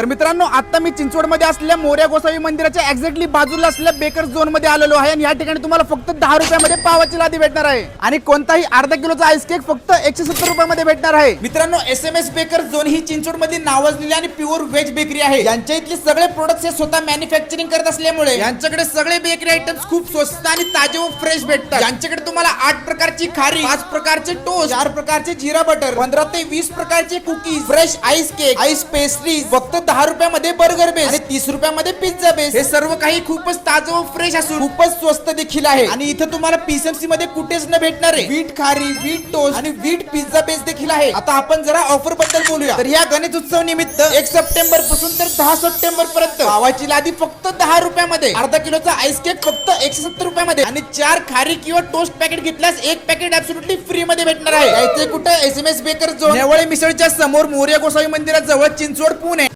तर मित्रांनो आता मी चिंचवडमध्ये असलेल्या मोर्या गोसावी मंदिराच्या एक्झॅक्टली बाजूला असलेल्या बेकर झोनमध्ये आलेलो आहे आणि या ठिकाणी तुम्हाला फक्त दहा रुपयामध्ये पावाची लादी भेटणार आहे. आणि कोणताही अर्धा किलोचा आईस केक फक्त एकशे सत्तर रुपयामध्ये भेटणार आहे. मित्रांनो S M S baker zone ही चिंचवडमध्ये नावाजलेली आणि प्युअर व्हेज बेकरी आहे. यांच्या इथले सगळे प्रोडक्ट्स हे स्वतः मॅन्युफॅक्चरिंग करत असल्यामुळे यांच्याकडे सगळे बेकरी आयटम्स खूप स्वस्त आणि ताजे व फ्रेश भेटतात. यांच्याकडे तुम्हाला आठ प्रकारची खारी पाच प्रकारचे टोस्ट चार प्रकारचे जिरा बटर पंधरा ते वीस प्रकारचे cookies fresh ice cake ice pastries फक्त दहा रुपयामध्ये बर्गर बेस आणि तीस रुपयामध्ये पिझ्झा बेस हे सर्व काही खूपच ताजं व फ्रेश असून खूपच स्वस्त देखील आहे. आणि इथं तुम्हाला पीसीएमसी मध्ये कुठेच न भेटणार आहे. वीट खारी वीट टोस्ट आणि वीट पिझ्झा बेस देखील आहे. आता आपण जरा ऑफरबद्दल बोलूया. तर या गणेश उत्सव निमित्त एक सप्टेंबरपासून तर दहा सप्टेंबर पर्यंत पावाची लादी फक्त दहा रुपयामध्ये. अर्धा किलोचा आईस केक फक्त एकशे सत्तर रुपयामध्ये. आणि चार खारी किंवा टोस्ट पॅकेट घेतल्यास एक पॅकेट ऍब्सोल्युटली फ्री मध्ये भेटणार आहे. कुठे? एस एम एस बेकर जो नेवळे मिसळच्या समोर मोर्या गोसावी मंदिराजवळ चिंचवड पुणे.